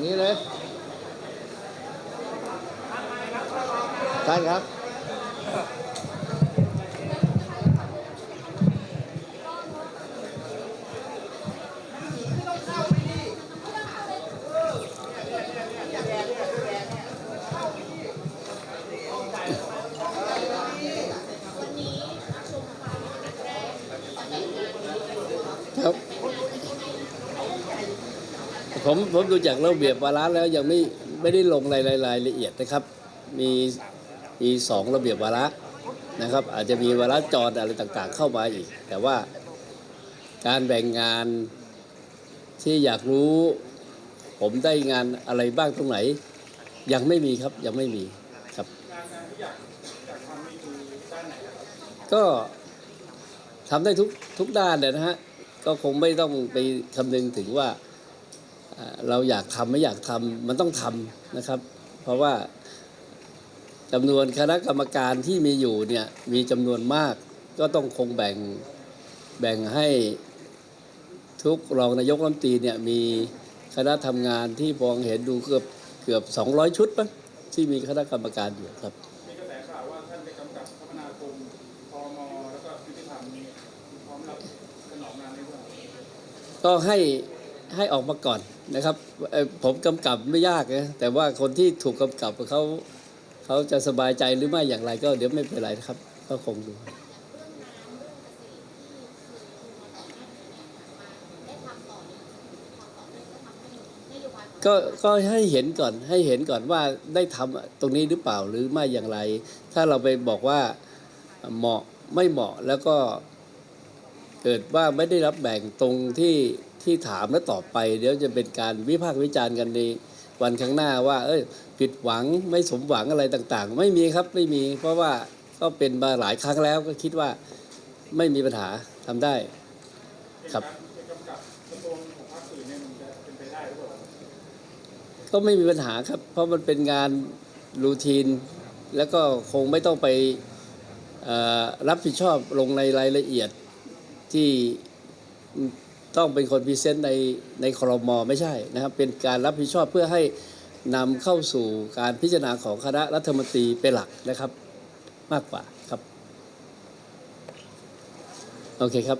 างนี้เลยท่านครับ ผมผมดูจากระเบียบวาระแล้วยังไม่ไม่ได้ลงรายรายละเอียดนะครับ มีมีสองระเบียบวาระนะครับ อาจจะมีวาระจรอะไรต่างๆ เข้ามาอีก แต่ว่าการแบ่งงานที่อยากรู้ ผมได้งานอะไรบ้างตรงไหน ยังไม่มีครับยังไม่มีครับ ก็ทำได้ทุกทุกด้านเลยนะฮะก็คงไม่ต้องไปคำนึงถึงว่า เราอยากทำไม่อยากทำมันต้องทำนะครับ เพราะว่าจำนวนคณะกรรมการที่มีอยู่เนี่ยมีจำนวนมากก็ต้องคงแบ่งแบ่งให้ทุกรองนายกรัฐมนตรีเนี่ยมีคณะทำงานที่มองเห็นดูเกือบเกือบ 200 ชุดมั้งที่มีคณะกรรมการอยู่ครับมีกระแสข่าวว่าท่านไปกำกับคมนาคมพมแล้วก็ยุติธรรมพร้อมรับสนองงานนี้ด้วยก็ให้ให้ออกมาก่อน นะครับผมกำกับไม่ยากนะแต่ว่าคนที่ถูกกำกับเขาเขาจะสบายใจหรือไม่อย่างไรก็เดี๋ยวไม่เป็นไรนะครับ ก็คงดูก็ก็ให้เห็นก่อนให้เห็นก่อนว่าได้ทำตรงนี้หรือเปล่าหรือไม่อย่างไร ถ้าเราไปบอกว่าเหมาะไม่เหมาะแล้วก็เกิดว่าไม่ได้รับแบ่งตรงที่ ที่ถามและตอบไป เดี๋ยวจะเป็นการวิพากษ์วิจารณ์กันในวันข้างหน้าว่า เอ้ย ผิดหวังไม่สมหวังอะไรต่างๆ ไม่มีครับไม่มี เพราะว่าก็เป็นมาหลายครั้งแล้วก็คิดว่าไม่มีปัญหาทำได้ ครับก็ไม่มีปัญหาครับ เพราะมันเป็นงานรูทีน แล้วก็คงไม่ต้องไปรับผิดชอบลงในรายละเอียดที่ ต้องเป็นคนพรีเซนต์ในในครมไม่ใช่นะครับ เป็นการรับผิดชอบเพื่อให้นำเข้าสู่การพิจารณาของคณะรัฐมนตรีเป็นหลักนะครับมากกว่าครับ โอเคครับ